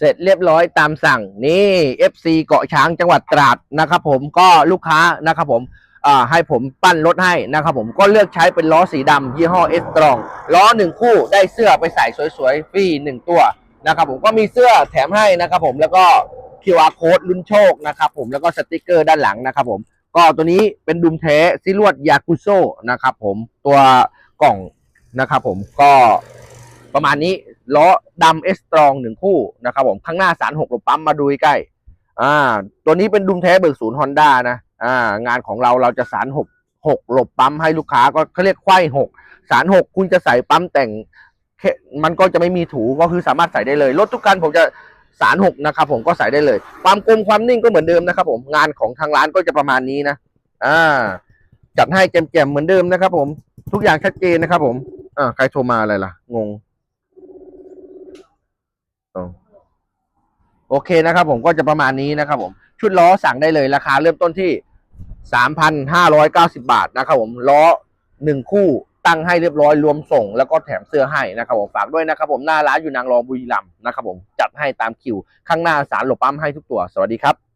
เสร็จเรียบร้อยตามสั่งนี่ FC เกาะช้างจังหวัดตราดนะครับผมก็ลูกค้านะครับผมให้ผมปั้นรถให้นะครับผมก็เลือกใช้เป็นล้อสีดำยี่ห้อเอสตรองล้อหนึ่งคู่ได้เสื้อไปใส่สวยๆฟรีหนึ่งตัวนะครับผมก็มีเสื้อแถมให้นะครับผมแล้วก็ QR code ลุ้นโชคนะครับผมแล้วก็สติกเกอร์ด้านหลังนะครับผมก็ตัวนี้เป็นดุมแท้ซิลวดยากุโซนะครับผมตัวกล่องนะครับผมก็ประมาณนี้ ล้อดำเอสตรองหนึ่งคู่นะครับผมข้างหน้าสารหกลบปั๊มมาดูใกล้อ่า ตัวนี้เป็นดุมแท้เบิกศูนย์ฮอนด้านะอ่างานของเราเราจะสารหกหกหลบปั๊มให้ลูกค้าก็เขาเรียกไขว้หกสารหกคุณจะใส่ปั๊มแต่งมันก็จะไม่มีถูก็คือสามารถใส่ได้เลยรถทุกคันผมจะสารหกนะครับผมก็ใส่ได้เลย ความกลมความนิ่งก็เหมือนเดิมนะครับ ผมงานของทางร้านก็จะประมาณนี้นะอ่าจัดให้แจ่มๆเหมือนเดิมนะครับ ผมทุกอย่างชัดเจนนะครับ ผมอ่าใครโทรมาอะไรล่ะ งง โอเคนะครับผมก็จะประมาณนี้นะครับผมชุดล้อสั่งได้เลยราคาเริ่มต้นที่สามพันห้าร้อยเก้าสิบาทนะครับผมล้อหนึ่งคู่ตั้งให้เรียบร้อยรวมส่ง แล้วก็แถมเสื้อให้นะครับผมฝากด้วยนะครับผมหน้าร้านอยู่นางรองบุรีรัมย์นะครับผมจัดให้ตามคิว ข้างหน้าสารหลบปั๊มให้ทุกตัว สวัสดีครับ